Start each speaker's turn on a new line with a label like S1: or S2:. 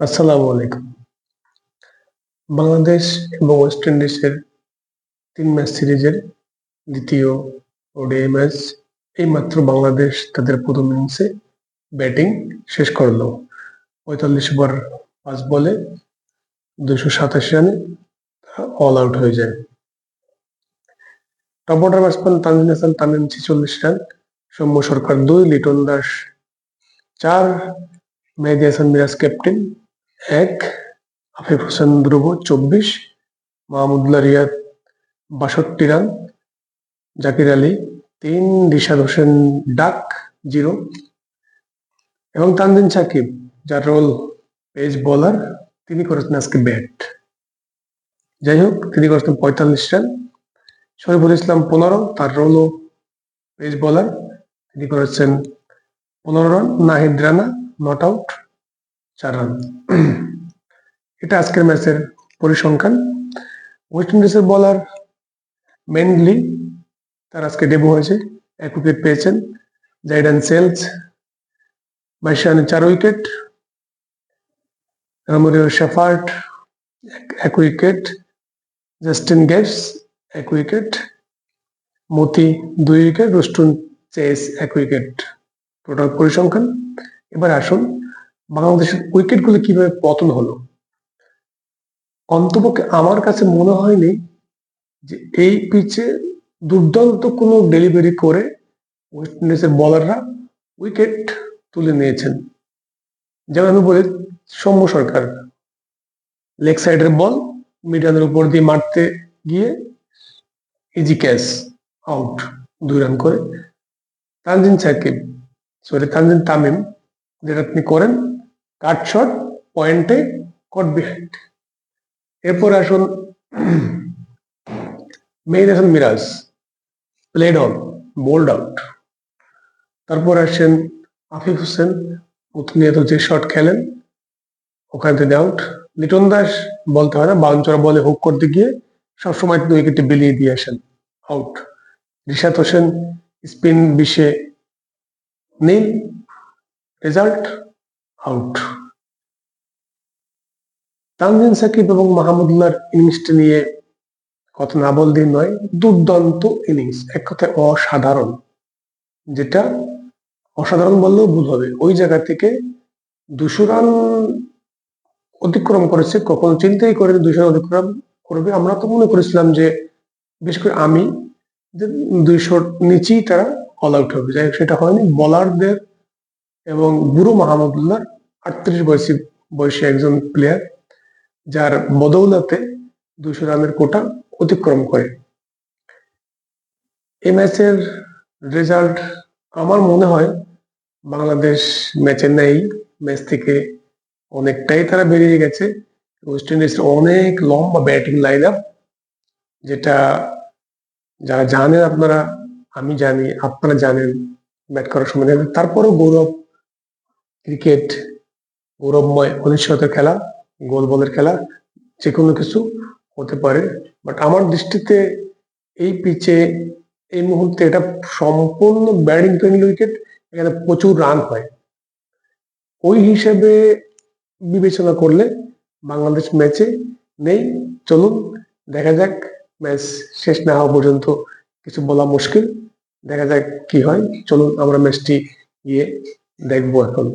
S1: আসসালামু আলাইকুম। বাংলাদেশ এবং ওয়েস্ট ইন্ডিজের তিন ম্যাচ সিরিজের দ্বিতীয় ওডিআই ম্যাচ, এইমাত্র বাংলাদেশ তাদের প্রথম ইনিংসে ব্যাটিং শেষ করল। পঁয়তাল্লিশ ওভার, পাঁচ বলে দুশো সাতাশ রানে অল আউট হয়ে যায়। Top order batsman Tanzin Hasan, Tamim ছেচল্লিশ রান, সৌম্য সরকার দুই, লিটন দাস চার, মেহেদি হাসান মিরাজ ক্যাপ্টেন এক হাফিফ হোসেন ধ্রুব চব্বিশ, মাহমুদুল্লাহ রিয়াদ, বাষট্টি রান, জাকির আলী, তিন, রিশাদ হোসেন ডাক, জিরো। এবং তানজিন সাকিব, যার রোল পেজ বোলার তিনি করেছেন আজকে ব্যাট যাই হোক, তিনি করেছেন পঁয়তাল্লিশ রান। শরীফুল ইসলাম পনেরো, তার রোলও পেজ বোলার তিনি করেছেন পনেরো run. Nahid Rana not out চার রান এটা আজকের ম্যাচের পরিসংখ্যান। ওয়েস্ট ইন্ডিজের বলার মেনলি তার আজকে ডেবু হয়েছে, এক উইকেট পেয়েছেন। জাইডান সেলস বাইশ রানে চার উইকেট রামুরিও শেফার্ট এক উইকেট জাস্টিন গেটস এক উইকেট মতি দুই উইকেট রুস্টুন চেস এক উইকেট টোটাল পরিসংখ্যান। এবার আসুন বাংলাদেশের উইকেটগুলো কীভাবে পতন হলো? অন্তপক্ষে আমার কাছে মনে হয়নি যে এই পিচে দুর্দান্ত কোনো ডেলিভারি করে ওয়েস্ট ইন্ডিজের বলাররা উইকেট তুলে নিয়েছেন। যেমন আমি বলি, সৌম্য সরকার, লেগ সাইডের বল মিডিয়ানের উপর দিয়ে মারতে গিয়ে ইজি ক্যাচ আউট দুই রান করে। তানজিন সাকিব সরি তানজিন তামিম, যেটা আপনি করেন কাট শট পয়েন্টে কট বিহাইন্ড এরপর আসুন main Hasan Miraz played on bowled out তারপর আসছেন আফিফ হোসেন, প্রতিনিয়ত যে শট খেলেন, ওখান থেকে আউট লিটন দাস বলতে হয় না বাউন্সার বলে হুক করতে গিয়ে সবসময় তিনি উইকেটে বিলিয়ে দিয়ে আসেন আউট রিশাদ হোসেন স্পিন বিশে নীল রেজাল্ট আউট তানজিন সাকিব এবং মাহমুদুল্লাহর ইনিংসটা নিয়ে কথা না বল দিন নয়, দুর্দান্ত ইনিংস এক কথায় অসাধারণ, যেটা অসাধারণ বললেও ভুল হবে। ওই জায়গা থেকে দুশো রান অতিক্রম করেছে, কখনো চিন্তাই করে দুশো রান অতিক্রম করবে। আমরা তো মনে করেছিলাম যে, বিশেষ করে আমি, যে দুইশোর নিচেই তারা অল আউট হবে। যাই সেটা হয়নি। বলারদের এবং গুরু মাহমুদুল্লাহ আটত্রিশ বয়সী বয়সী একজন প্লেয়ার যার বদৌলতে দুশো রানের কোটা অতিক্রম করে। এই ম্যাচের রেজাল্ট আমার মনে হয় বাংলাদেশ ম্যাচের নেই। ম্যাচ থেকে অনেকটাই তারা বেরিয়ে গেছে। ওয়েস্ট ইন্ডিজ অনেক লম্বা ব্যাটিং লাইন আপ যেটা যারা জানেন আপনারা, আমি জানি, আপনারা জানেন, ব্যাট করার সময় তারপরও গৌরব ক্রিকেট গৌরবময় অনিশ্চয়তার খেলা। গোল বলের খেলা যে কোনো কিছু হতে পারে। বাট আমার দৃষ্টিতে এই পিচে এই মুহূর্তে এটা সম্পূর্ণ ব্যাটিং ফ্রেন্ডলি উইকেট, এখানে প্রচুর রান হয়। ওই হিসেবে বিবেচনা করলে বাংলাদেশ ম্যাচে নেই। চলুন, দেখা যাক ম্যাচ শেষ না হওয়া পর্যন্ত কিছু বলা মুশকিল। দেখা যাক কি হয়। চলুন, আমরা ম্যাচটি গিয়ে দেখব এখন।